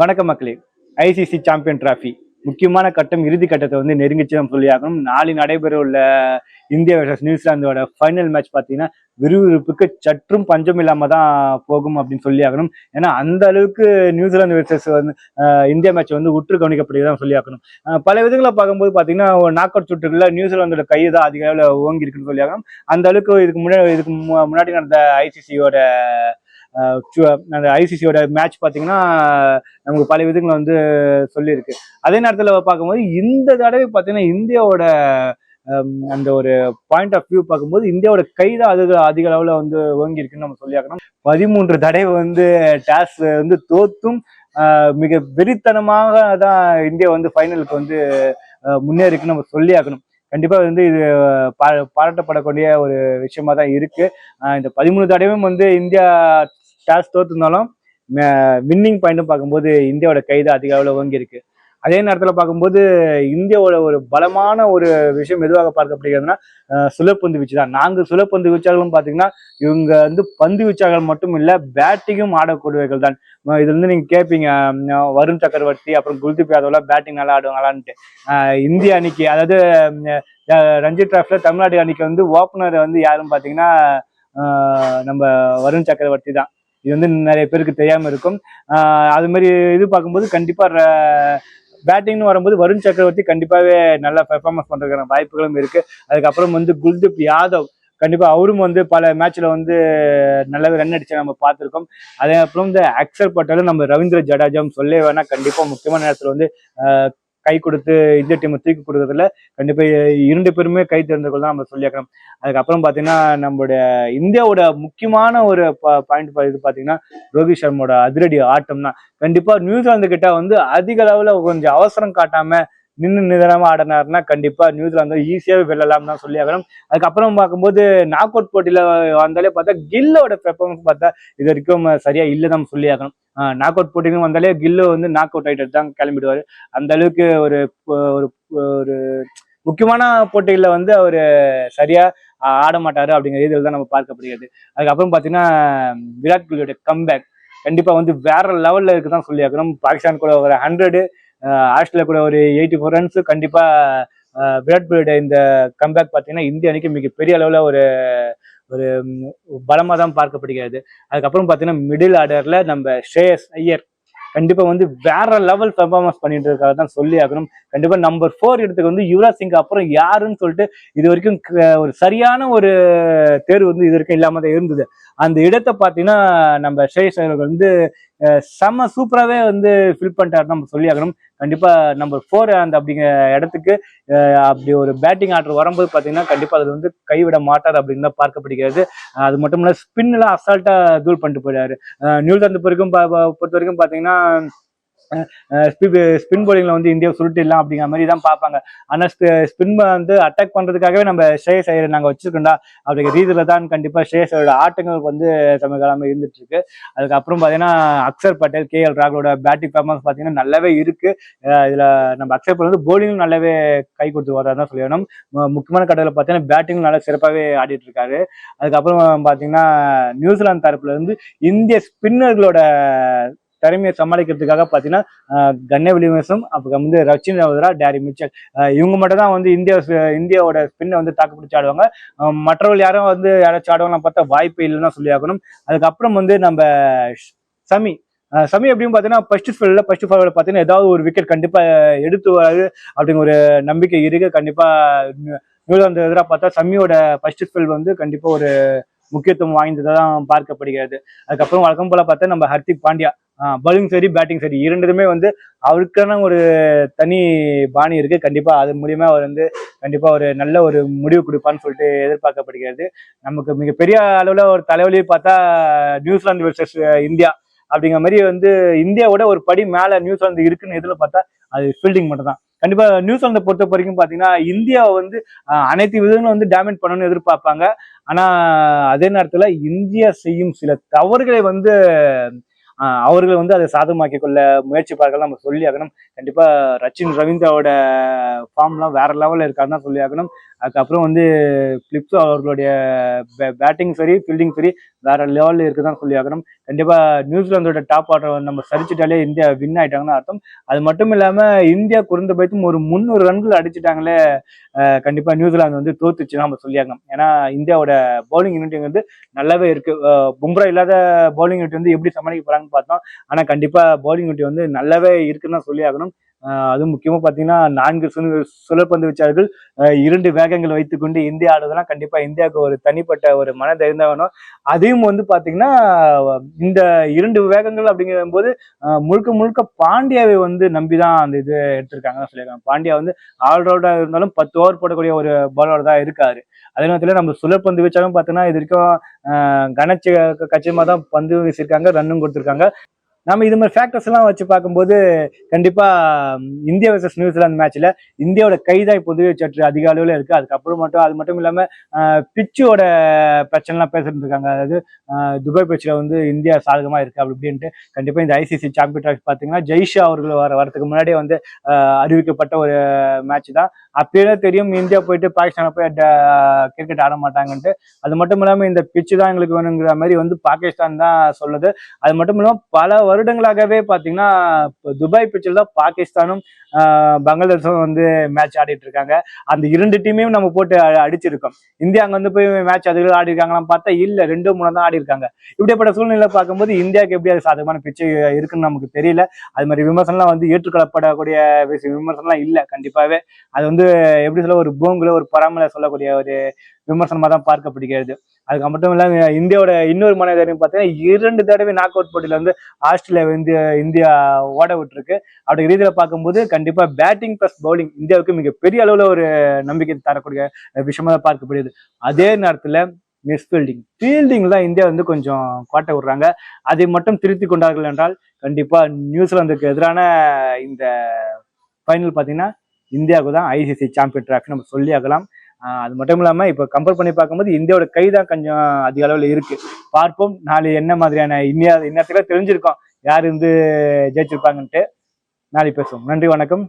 வணக்கம் மக்களே. ICC champion trophy முக்கியமான கட்டம் இறுதி கட்டத்தை வந்து நெருங்கிச்சு நம்ம சொல்லி ஆகணும் நாளை நடைபெற உள்ள இந்தியா வர்சஸ் நியூசிலாந்தோட ஃபைனல் மேட்ச் பார்த்தீங்கன்னா விறுவிறுப்புக்கு சற்றும் பஞ்சம் இல்லாம தான் போகும் அப்படின்னு சொல்லி ஆகணும் ஏன்னா அந்த அளவுக்கு நியூசிலாந்து வர்சஸ் வந்து இந்தியா மேட்ச் வந்து உற்று கவனிக்கப்படுகிறதான் சொல்லி ஆகணும் பல விதங்களை பார்க்கும்போது பார்த்தீங்கன்னா நாக் அவுட் சுற்றுல நியூசிலாந்தோட கை தான் அதிக அளவில் ஓங்கி இருக்குன்னு சொல்லி ஆகணும் அந்த அளவுக்கு இதுக்கு முன்னாடி இதுக்கு மு- முன்னாடி நடந்த ஐசிசியோட அந்த ஐசிசியோட மேட்ச் பார்த்தீங்கன்னா நமக்கு பல விதங்களை வந்து சொல்லியிருக்கு. அதே நேரத்தில் பார்க்கும்போது இந்த தடவை பார்த்தீங்கன்னா இந்தியாவோட அந்த ஒரு பாயிண்ட் ஆஃப் வியூ பார்க்கும்போது இந்தியாவோட கை தான் அதிக அதிக அளவில் வந்து ஓங்கி இருக்குன்னு நம்ம சொல்லியாக்கணும் பதிமூன்று தடவை வந்து டாஸ் வந்து தோத்தும் மிக வெறித்தனமாக தான் இந்தியா வந்து ஃபைனலுக்கு வந்து முன்னேறிக்குன்னு நம்ம சொல்லியாக்கணும் கண்டிப்பாக வந்து இது பா- பாராட்டப்படக்கூடிய ஒரு விஷயமா தான் இருக்கு. இந்த பதிமூணு தடவையும் வந்து இந்தியா டாஸ் தோத்துருந்தாலும் வின்னிங் பாயிண்ட்டும் பார்க்கும்போது இந்தியாவோட கைது அதிக அளவில் ஓங்கியிருக்கு அதே நேரத்தில் பார்க்கும்போது இந்தியாவோட ஒரு பலமான ஒரு விஷயம் எதுவாக பார்க்கப்படுகிறதுனா சுழப்பந்து வீச்சு தான். நான்கு சுழப்பந்து வீச்சாளர்களும் பார்த்தீங்கன்னா இவங்க வந்து பந்து வீச்சாளர்கள் மட்டும் இல்லை பேட்டிங்கும் ஆடக்கூடியவர்கள் தான். இதுல இருந்து நீங்க கேட்பீங்க வருண் சக்கரவர்த்தி அப்புறம் குல்தீப் யாதவ்லாம் பேட்டிங் நல்லா ஆடுவாங்களான்ட்டு. இந்திய அணிக்கு அதாவது ரஞ்சித் ரஞ்சி தமிழ்நாடு அணிக்கு வந்து ஓப்பனர் வந்து யாருன்னு பார்த்தீங்கன்னா நம்ம வருண் சக்கரவர்த்தி தான். இது வந்து நிறைய பேருக்கு தெரியாமல் இருக்கும். அது மாதிரி இது பார்க்கும்போது கண்டிப்பாக பேட்டிங்னு வரும்போது வருண் சக்கரவர்த்தி கண்டிப்பாகவே நல்லா பெர்ஃபார்மன்ஸ் பண்ணுறதுக்கான வாய்ப்புகளும் இருக்குது அதுக்கப்புறம் வந்து குல்தீப் யாதவ் கண்டிப்பாக அவரும் வந்து பல மேட்ச்சில் வந்து நல்லாவே ரன் அடிச்சு நம்ம பார்த்துருக்கோம். அதே அப்புறம் இந்த அக்சர் பட்டேலும் நம்ம ரவீந்திர ஜடேஜாவும் சொல்லே வேணா கண்டிப்பாக முக்கியமான நேரத்தில் வந்து கை கொடுத்து இந்திய டீமை தூக்கி கொடுக்கறதுல கண்டிப்பா இரண்டு பேருமே கை தேர்ந்தவர்கள் தான் நம்ம சொல்லியிருக்கணும் அதுக்கப்புறம் பாத்தீங்கன்னா நம்மளுடைய இந்தியாவோட முக்கியமான ஒரு பாயிண்ட் இது பாத்தீங்கன்னா ரோஹித் சர்மாவோட அதிரடி ஆட்டம் தான் கண்டிப்பா நியூசிலாந்து கிட்ட வந்து அதிக அளவுல கொஞ்சம் அவசரம் காட்டாம நின்று நிதானமா ஆடினாருன்னா கண்டிப்பா நியூசிலாந்து ஈஸியாவே வெல்லலாம் தான் சொல்லி ஆகணும் அதுக்கப்புறம் பார்க்கும்போது நாக் அவுட் போட்டியில வந்தாலே பார்த்தா கில்லோட பெர்ஃபார்மன்ஸ் பார்த்தா இது வரைக்கும் சரியா இல்லை தான் சொல்லி ஆகணும் நாக் அவுட் போட்டின்னு வந்தாலே கில்லு வந்து நாக் அவுட் ஆகிட்டு தான் கிளம்பிடுவாரு. அந்த அளவுக்கு ஒரு ஒரு ஒரு முக்கியமான போட்டிகளில் வந்து அவர் சரியா ஆட மாட்டாரு அப்படிங்கிற இதில் தான் நம்ம பார்க்கப்படுகிறது. அதுக்கப்புறம் பார்த்தீங்கன்னா விராட் கோலியோட கம்பேக் கண்டிப்பாக வந்து வேற லெவலில் இருக்குதான் சொல்லி ஆகணும் பாகிஸ்தான் கூட ஒரு ஹண்ட்ரடு ஆஸ்திரேலியா கூட ஒரு எயிட்டி ஃபோர் ரன்ஸ் கண்டிப்பாக விராட் கோலியோட இந்த கம்பேக் பார்த்தீங்கன்னா இந்திய அணிக்கு மிகப்பெரிய அளவில் ஒரு ஒரு பலமாக தான் பார்க்கப்படுகிறது. அதுக்கப்புறம் பார்த்தீங்கன்னா மிடில் ஆர்டரில் நம்ம ஸ்ரேயஸ் ஐயர் கண்டிப்பா வந்து வேற லெவல் பெர்ஃபார்மன்ஸ் பண்ணிட்டு இருக்காரு தான் சொல்லி ஆகணும். கண்டிப்பா நம்பர் ஃபோர் இடத்துக்கு வந்து யுவராஜ் சிங் அப்புறம் யாருன்னு சொல்லிட்டு இது வரைக்கும் க- ஒரு சரியான ஒரு தேர்வு வந்து இது வரைக்கும் இல்லாம தான் இருந்தது. அந்த இடத்தை பார்த்தீங்கன்னா நம்ம ஸ்ரேஷ் அவர்கள் வந்து செம்ம சூப்பராகவே வந்து ஃபில் பண்ணிட்டாரு நம்ம சொல்லி ஆகணும் கண்டிப்பா நம்பர் ஃபோர் அந்த அப்படிங்கிற இடத்துக்கு அப்படி ஒரு பேட்டிங் ஆர்டர் வரும்போது பார்த்தீங்கன்னா கண்டிப்பாக அதில் வந்து கைவிட மாட்டார் அப்படின்னு தான் பார்க்கப்படுகிறது. அது மட்டும் இல்லை ஸ்பின் அசால்ட்டாக தூள் பண்ணிட்டு போயிடாரு நியூ நியூசிலாந்து வரைக்கும் பொறுத்த வரைக்கும் பார்த்தீங்கன்னா ஸ்பின் போலிங்ல வந்து இந்தியா சுருட்டிடலாம் அப்படிங்கிற மாதிரி தான் பார்ப்பாங்க. ஆனா ஸ்பின் வந்து அட்டாக் பண்றதுக்காகவே நம்ம ஸ்ரேயஸ் ஐயர் நாங்க வச்சிருக்கோம்டா. அப்படிங்கிற ரீதியில தான் கண்டிப்பா ஸ்ரேயஸ் ஐயரோட ஆட்டங்கள் வந்து சமகாலமா இருந்துட்டு இருக்கு அதுக்கப்புறம் பாத்தீங்கன்னா அக்சர் பட்டேல் கே எல் ராகுலோட பேட்டிங் பர்ஃபார்மன்ஸ் பாத்தீங்கன்னா நல்லாவே இருக்கு. இதுல நம்ம அக்சர் பட்டேல் வந்து போலிங்கும் நல்லாவே கை கொடுத்து வர்றாரு தான் சொல்லணும். முக்கியமான கட்டத்தில் பார்த்தீங்கன்னா பேட்டிங் நல்லா சிறப்பாகவே ஆடிட்டு இருக்காரு. அதுக்கப்புறம் பாத்தீங்கன்னா நியூசிலாந்து தரப்புல இருந்து இந்திய ஸ்பின்னர்களோட திறமையை சமாளிக்கிறதுக்காக பார்த்தீங்கன்னா அஹ் கன்னே வில்லியம்ஸும் அப்புறம் வந்து ரச்சின் ரவதரா டேரி மிச்சல். இவங்க மட்டும் தான் வந்து இந்தியா இந்தியாவோட ஸ்பின்னை வந்து தாக்கு பிடிச்சி ஆடுவாங்க. மற்றவர்கள் யாரும் வந்து யாராச்சும் ஆடுவாங்க பார்த்தா வாய்ப்பே இல்லைன்னா சொல்லி ஆகணும். அதுக்கப்புறம் வந்து நம்ம சமி. சமி எப்படின்னு பார்த்தீங்கன்னா ஃபர்ஸ்ட் ஸ்பெல்ல ஃபர்ஸ்ட் ஃபார்வர்டில் பார்த்தீங்கன்னா ஏதாவது ஒரு விக்கெட் கண்டிப்பாக எடுத்து வராது. அப்படிங்கிற ஒரு நம்பிக்கை இருக்கு. கண்டிப்பாக நியூசிலாந்து எதிராக பார்த்தா சமியோட ஃபர்ஸ்ட் ஸ்பெல் வந்து கண்டிப்பாக ஒரு முக்கியத்துவம் வாய்ந்ததாக தான் பார்க்கப்படுகிறது. அதுக்கப்புறம் வழக்கம் போல பார்த்தா நம்ம ஹர்திக் பாண்டியா. பவுலிங் சரி பேட்டிங் சரி இரண்டுமே வந்து அவருக்கான ஒரு தனி பாணி இருக்கு. கண்டிப்பா அது மூலியமா அவர் வந்து கண்டிப்பா ஒரு நல்ல ஒரு முடிவு கொடுப்பான்னு சொல்லிட்டு எதிர்பார்க்கப்படுகிறது. நமக்கு மிகப்பெரிய அளவுல ஒரு தலைவலி பார்த்தா நியூசிலாந்து வெர்சஸ் இந்தியா அப்படிங்கிற மாதிரி வந்து இந்தியாவோட ஒரு படி மேல நியூசிலாந்து இருக்குன்னு எதுல பார்த்தா அது ஃபீல்டிங் மட்டும் தான் கண்டிப்பா நியூசிலாந்தை பொறுத்த வரைக்கும் பாத்தீங்கன்னா இந்தியாவை வந்து அனைத்து விதங்களும் வந்து டேமேஜ் பண்ணணும்னு எதிர்பார்ப்பாங்க. ஆனா அதே நேரத்துல இந்தியா செய்யும் சில தவறுகளை வந்து அவர்கள் வந்து அதை சாதகமாக்கி கொள்ள முயற்சிப்பார்கள் நம்ம சொல்லி ஆகணும் கண்டிப்பா ரச்சின் ரவீந்திராவோட ஃபார்ம்லாம் வேற லெவல்ல இருக்காருன்னு தான் சொல்லி ஆகணும் அதுக்கப்புறம் வந்து பிளிப்ஸ் அவர்களுடைய பேட்டிங் சரி ஃபீல்டிங் சரி வேற லெவல்ல இருக்குதான் சொல்லி ஆகணும் கண்டிப்பா நியூசிலாந்தோட டாப் ஆர்டர் நம்ம சரிச்சிட்டாலே இந்தியா வின் ஆயிட்டாங்கன்னு அர்த்தம். அது மட்டும் இல்லாம இந்தியா குறைந்தபட்சம் ஒரு முந்நூறு ரன்கள் அடிச்சிட்டாங்களே கண்டிப்பா நியூசிலாந்து வந்து தோத்துச்சு நம்ம சொல்லியாகணும். ஏன்னா இந்தியாவோட பவுலிங் யூனிட் வந்து நல்லாவே இருக்கு. பும்ரா இல்லாத பவுலிங் யூனிட் வந்து எப்படி சமாளிக்க போறாங்க பார்த்தோம். ஆனா கண்டிப்பா பவுலிங் குட்டி வந்து நல்லாவே இருக்குன்னு தான் சொல்லி ஆகணும் அதுவும் முக்கியமா பாத்தீங்கன்னா நான்கு சுழல் சுழற்பந்து வீச்சாளர்கள் இரண்டு வேகங்கள் வைத்துக்கொண்டு இந்தியா ஆடுறதுலாம் கண்டிப்பா இந்தியாவுக்கு ஒரு தனிப்பட்ட ஒரு மனதைரியம் தான் வேணும். அதையும் வந்து பாத்தீங்கன்னா இந்த இரண்டு வேகங்கள் அப்படிங்கிற போது முழுக்க முழுக்க பாண்டியாவை வந்து நம்பிதான் அந்த இது எடுத்திருக்காங்கன்னு சொல்லியிருக்காங்க. பாண்டியா வந்து ஆல்ரவுண்டா இருந்தாலும் பத்து ஓவர் போடக்கூடிய ஒரு பாலர் தான் இருக்காரு. அதே நேரத்தில் நம்ம சுழற்பந்து வீச்சாலும் பார்த்தோன்னா இது வரைக்கும் அஹ் கனச்சி கச்சியமா தான் பந்து வீசியிருக்காங்க ரன்னும் கொடுத்துருக்காங்க. நம்ம இது மாதிரி ஃபேக்டர்ஸ் எல்லாம் வச்சு பார்க்கும்போது கண்டிப்பா இந்தியா வர்சஸ் நியூசிலாந்து மேட்ச்ல இந்தியாவோட கைதான் இப்போது சற்று அதிக அளவில் இருக்கு. அதுக்கப்புறம் மட்டும் அது மட்டும் இல்லாம பிச்சோட பிரச்சனைலாம் பேசிட்டு இருக்காங்க. அதாவது துபாய் பிச்சில் வந்து இந்தியா சாதகமா இருக்கு அப்படி இப்படின்ட்டு கண்டிப்பா இந்த ஐசிசி சாம்பியன் ட்ராஃபி பாத்தீங்கன்னா ஜெய்ஷா அவர்கள் வர வரதுக்கு முன்னாடியே வந்து அறிவிக்கப்பட்ட ஒரு மேட்ச் தான். அப்பயே தெரியும் இந்தியா போயிட்டு பாகிஸ்தானை போய் கிரிக்கெட் ஆட மாட்டாங்கன்ட்டு. அது மட்டும் இல்லாமல் இந்த பிச்சு தான் எங்களுக்கு வேணுங்கிற மாதிரி வந்து பாகிஸ்தான் தான் சொல்லுது. அது மட்டும் இல்லாமல் பல வருடங்களாகவே பார்த்தீங்கன்னா துபாய் பிச்சில் தான் பாகிஸ்தானும் பங்களாதேஷும் வந்து மேட்ச் ஆடிட்டு இருக்காங்க. அந்த இரண்டு டீமையும் நம்ம போட்டு அடிச்சிருக்கோம். இந்தியா அங்கே வந்து போய் மேட்ச் அதுகள் ஆடி இருக்காங்களான்னு பார்த்தா இல்லை ரெண்டு மூணு தான் ஆடி இருக்காங்க. இப்படிப்பட்ட சூழ்நிலை பார்க்கும்போது இந்தியாவுக்கு எப்படி அது சாதகமான பிச்சு இருக்குன்னு நமக்கு தெரியல. அது மாதிரி விமர்சனம்லாம் வந்து ஏற்றுக்கொள்ளப்படக்கூடிய விமர்சனம்லாம் இல்லை கண்டிப்பாகவே அது வந்து எப்படி சொல்ல ஒரு பூங்குல ஒரு பராமல சொல்லக்கூடிய ஒரு விமர்சனமா தான் பார்க்கப்படுகிறது. அதுக்கு மட்டும் இல்லாம இந்தியாவோட இன்னொரு மனிதரையும் பார்த்தீங்கன்னா இரண்டு தடவை நாக் அவுட் போட்டியில வந்து ஆஸ்திரேலியா வந்து இந்தியா ஓட விட்டுருக்கு. அப்படி ரீதியில பார்க்கும்போது கண்டிப்பா பேட்டிங் பிளஸ் பவுலிங் இந்தியாவுக்கு மிகப்பெரிய அளவுல ஒரு நம்பிக்கை தரக்கூடிய விஷயமா தான் பார்க்கப்படுகிறது. அதே நேரத்துல மிஸ் ஃபீல்டிங் ஃபீல்டிங் தான் இந்தியா வந்து கொஞ்சம் கோட்டை விடுறாங்க. அதை மட்டும் திருத்தி கொண்டார்கள் என்றால் கண்டிப்பா நியூசிலாந்துக்கு எதிரான இந்த ஃபைனல் பார்த்தீங்கன்னா இந்தியாவுக்கு தான் ஐசிசி சாம்பியன் ட்ராஃபி நம்ம சொல்லி ஆகலாம் அது மட்டும் இல்லாம இப்ப கம்பேர் பண்ணி பார்க்கும்போது இந்தியாவோட கை தான் கொஞ்சம் அதிக அளவுல இருக்கு. பார்ப்போம். நாளை என்ன மாதிரியான இந்தியா இன்னத்துக்கு தெரிஞ்சிருக்கோம் யார் வந்து ஜெயிச்சிருப்பாங்கன்ட்டு. நாளை பேசுவோம். நன்றி வணக்கம்.